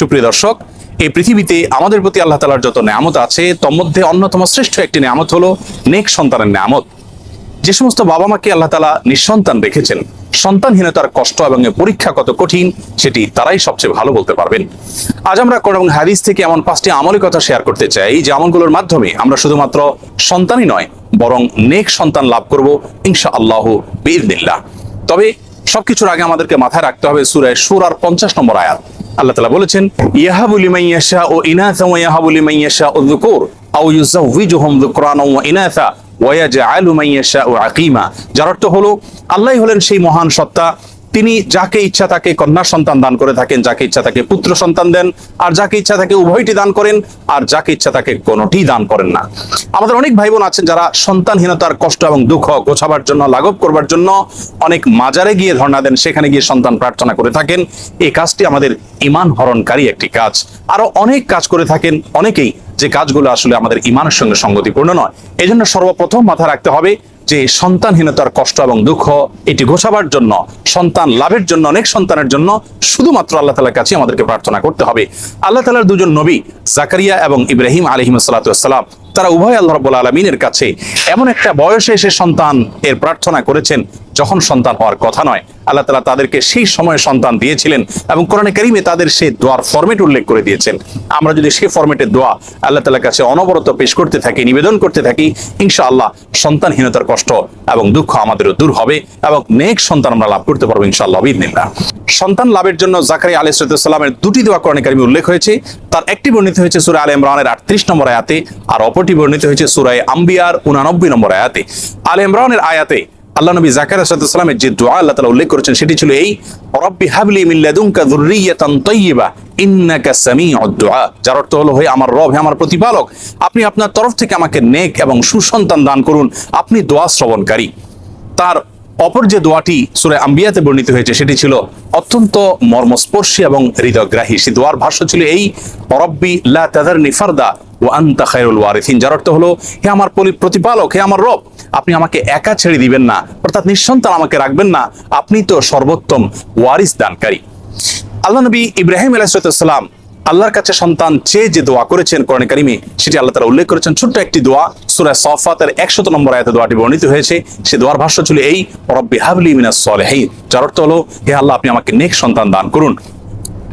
সুপ্রিয় দর্শক, এই পৃথিবীতে আমাদের প্রতি আল্লাহ তালার যত নামত আছে, তোর মধ্যে অন্যতম শ্রেষ্ঠ একটি নামত হলো নেক সন্তানের নামত যে সমস্ত বাবা মাকে আল্লাহ তালা নিঃসন্তান রেখেছেন, সন্তানহীনতার কষ্ট এবং পরীক্ষা কত কঠিন, সেটি তারাই সবচেয়ে ভালো বলতে পারবেন। আজ আমরা কোরআন হাদিস থেকে এমন পাঁচটি আমলের কথা শেয়ার করতে চাই, যে আমলগুলোর মাধ্যমে আমরা শুধুমাত্র সন্তানই নয়, বরং নেক সন্তান লাভ করব ইনশা আল্লাহ বিদিল্লাহ তবে সবকিছুর আগে আমাদেরকে মাথায় রাখতে হবে সুরায় সুরার পঞ্চাশ নম্বর আয়াত। আল্লাহ তালা বলেছেন ইয়াহাবুলি মাইয়াশা ও ইনাথা ও ইয়াহাবুলি মাইয়াশা ও দুকুর আও ইউজাউযিজুহুম যুকরানা ওয়া ইনাথা ওয়া ইয়াজআলু মাইয়াশা ও আকিমা। যার অর্থ হলো আল্লাহ হলেন সেই মহান সত্তা তিনি যাকে ইচ্ছা তাকে কন্যা সন্তান দান করে থাকেন, যাকে ইচ্ছা তাকে পুত্র সন্তান দেন, আর যাকে ইচ্ছা তাকে উভয়টি দান করেন, আর যাকে ইচ্ছা তাকে কোনোটি দান করেন না। আমাদের অনেক ভাই বোন আছেন যারা সন্তানহীনতার কষ্ট এবং দুঃখ গোছাবার জন্য, লাঘব করবার জন্য অনেক মাজারে গিয়ে ধর্ণা দেন, সেখানে গিয়ে সন্তান প্রার্থনা করে থাকেন। এই কাজটি আমাদের ইমান হরণকারী একটি কাজ। আরও অনেক কাজ করে থাকেন, অনেকেই যে কাজগুলো আসলে আমাদের ইমানের সঙ্গে সঙ্গতিপূর্ণ নয়। এই জন্য সর্বপ্রথম মাথা রাখতে হবে যে সন্তানহীনতার কষ্ট এবং দুঃখ, এটি ঘোষাবার জন্য, সন্তান লাভের জন্য, অনেক সন্তানের জন্য শুধুমাত্র আল্লাহ তালার কাছে আমাদেরকে প্রার্থনা করতে হবে। আল্লাহ তালার দুজন নবী, জাকারিয়া এবং ইব্রাহিম আলহিম সাল্লাতাম তারা উভয় আল্লাহ রব্বুল আলমিনের কাছে এমন একটা বয়সে এসে সন্তান এর প্রার্থনা করেছেন যখন সন্তান হওয়ার কথা নয়। আল্লাহ তালা তাদেরকে সেই সময়ে সন্তান দিয়েছিলেন এবং কোরআনে কারিমে তাদের সেই দোয়ার ফরমেট উল্লেখ করে দিয়েছেন। আমরা যদি সেই ফরমেটের দোয়া আল্লাহ তালার কাছে অনবরত পেশ করতে থাকি, নিবেদন করতে থাকি ইনশা আল্লাহ সন্তানহীনতার কষ্ট এবং দুঃখ আমাদেরও দূর হবে এবং নেক সন্তান আমরা লাভ করতে পারব ইনশাআল্লাহ বিদিনিল্লাহ সন্তান লাভের জন্য জাকারি আলী সালামের দুটি দোয়া কোরআনে কারিমে উল্লেখ হয়েছে। তার একটি বর্ণিত হয়েছে সুরা আল ইমরানের আটত্রিশ নম্বর আয়াতে, আর অপরটি বর্ণিত হয়েছে সুরায় আম্বিয়ার উনানব্বই নম্বর আয়াতে। আল ইমরানের আয়াতে আল্লাহ নবী জাকারিয়া সাল্লামের যে দোয়া আল্লাহ তাআলা উল্লেখ করেছেন, সেটি ছিল এই রব্বি হাবলি লাদুনকা যুররিয়াতান তাইয়্যিবা ইন্নাকা সামিউদ দুআ যার অর্থ হলো, হে আমার রব, হে আমার প্রতিপালক, আপনি আপনার তরফ থেকে আমাকে নেক এবং সুসন্তান দান করুন, আপনি দোয়া শ্রবণকারী। তার অপর যে দোয়াটি সুরে আম্বিয়াতে বর্ণিত হয়েছে, সেটি ছিল অত্যন্ত মর্মস্পর্শী এবং হৃদয়গ্রাহী। সে দোয়ার ভাষ্য ছিল এই রব্বি, লা তাদারনি ফারদা ও আন্তা খায়রুল ওয়ারিথিন যার অর্থ হলো, হে আমার পলি- প্রতিপালক, হে আমার রব, আপনি আমাকে একা ছেড়ে দিবেন না, অর্থাৎ নিঃসন্তান আমাকে রাখবেন না, আপনি তো সর্বোত্তম ওয়ারিস দানকারী। আল্লাহ নবী ইব্রাহিম আলাইসালাম আল্লাহর কাছে সন্তান চেয়ে যে দোয়া করেছেন কোরআন কারিমে, সেটি আল্লাহ তারা উল্লেখ করেছেন, ছোট্ট একটি দোয়া। সুরা সফাতের একশত নম্বর আয়তে দোয়াটি বর্ণিত হয়েছে। সে দোয়ার ভাষ্য ছিল এই, রব্বি হাবলি মিনাস হেই যার অর্থ হলো, হে আল্লাহ, আপনি আমাকে নেক সন্তান দান করুন।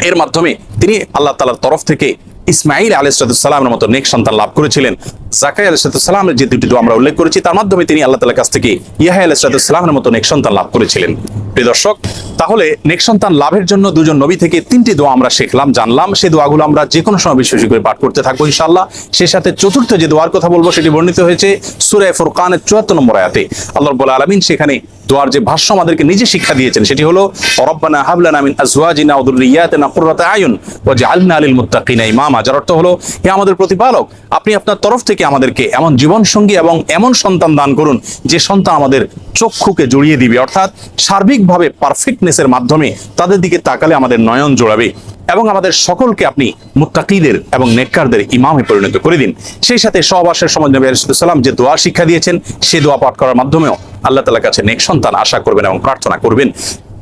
এর মাধ্যমে তিনি আল্লাহ তালার তরফ থেকে ইসমাইল আলাইসালামের মতো নেক সন্তান লাভ করেছিলেন। জাকাই আলাইসালামের যে দুটি আমরা উল্লেখ করেছি, তার মাধ্যমে তিনি আল্লাহ তালার কাছ থেকে ইয়াহ আলাইসালামের মতো নেক সন্তান লাভ করেছিলেন। প্রিয় দর্শক, তাহলে নেক সন্তান লাভের জন্য দুজন নবী থেকে তিনটি দোয়া আমরা শিখলাম, জানলাম। সেই দোয়াগুলো আমরা যে কোনো সময় বিশ্বাসী করে পাঠ করতে থাকব ইনশাআল্লাহ। সেই সাথে চতুর্থ যে দোয়ার কথা বলব, সেটি বর্ণিত হয়েছে সুরে ফুরকানের চুয়াত্তর নম্বর আয়াতে। আল্লাহ রব্বুল আলমিন সেখানে দোয়ার যে ভাষ্য আমাদেরকে নিজে শিক্ষা দিয়েছেন, সেটি হলো, রব্বানা হাবলানা মিন আজওয়াজিনা ওয়া যুররিয়াতিনা কুররাতা আয়ুন ওয়াজআলনা লিল মুত্তাকিনা ইমামা। যার অর্থ হলো, হে আমাদের প্রতিপালক, আপনি আপনার তরফ থেকে আমাদেরকে এমন জীবন সঙ্গী এবং এমন সন্তান দান করুন যে সন্তান আমাদের চক্ষুকে জড়িয়ে দিবে। অর্থাৎ সার্বিকভাবে পারফেক্টনেসের মাধ্যমে তাদের দিকে তাকালে আমাদের নয়ন জোড়াবে এবং আমাদের সকলকে আপনি মুত্তাকিদের এবং নেককারদের ইমামে পরিণত করে দিন। সেই সাথে সহবাসের সময় নবী আলাইসাল্লাম যে দোয়া শিক্ষা দিয়েছেন, সেই দোয়া পাঠ করার মাধ্যমেও আল্লাহ তালার কাছে নেক সন্তান আশা করবেন এবং প্রার্থনা করবেন।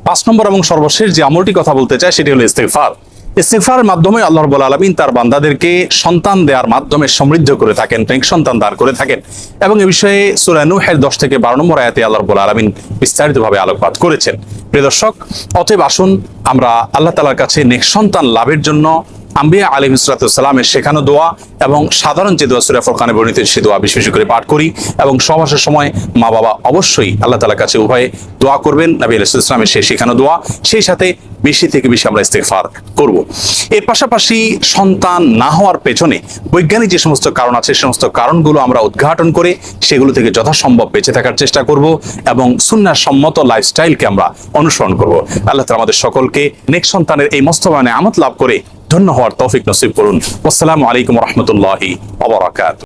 পাঁচ নম্বর এবং সর্বশেষ যে আমলটি কথা বলতে চায় সেটি হলো ইস্তেগফার। ইস্তেগফারের মাধ্যমে আল্লাহ রাব্বুল আলামিন তার বান্দাদেরকে সন্তান দেওয়ার মাধ্যমে সমৃদ্ধ করে থাকেন সন্তান দান করে থাকেন এবং এ বিষয়ে সূরা নূহের 10 থেকে 12 নম্বর আয়াতে আল্লাহ রাব্বুল আলামিন বিস্তারিতভাবে আলোকপাত করেছেন। প্রিয় দর্শক, অতএব আসুন আমরা আল্লাহ তাআলার কাছে নেক সন্তান লাভের জন্য আম্বিয়া আলী ইসরাতামের শেখানো দোয়া এবং সাধারণ যে দোয়া সুরা ফরকানে বর্ণিত, সে দোয়া বেশি বেশি করে পাঠ করি এবং সমাসের সময় মা বাবা অবশ্যই আল্লাহ তালার কাছে উভয়ে দোয়া করবেন। নবী আলী ইসলামের সেই শেখানো দোয়া, সেই সাথে বেশি থেকে বেশি আমরা ইস্তেফার করব। এর পাশাপাশি সন্তান না হওয়ার পেছনে বৈজ্ঞানিক যে সমস্ত কারণ আছে, সে সমস্ত কারণগুলো আমরা উদ্ঘাটন করে সেগুলো থেকে যথাসম্ভব বেঁচে থাকার চেষ্টা করব এবং সুন্নার সম্মত লাইফস্টাইলকে আমরা অনুসরণ করব। আল্লাহ তালা আমাদের সকলকে নেক্সট সন্তানের এই মস্তবানে আমত লাভ করে ধন্য হওয়ার তৌফিক নসিব করুন। আসসালামু আলাইকুম রহমতুল্লাহি অবরাকাত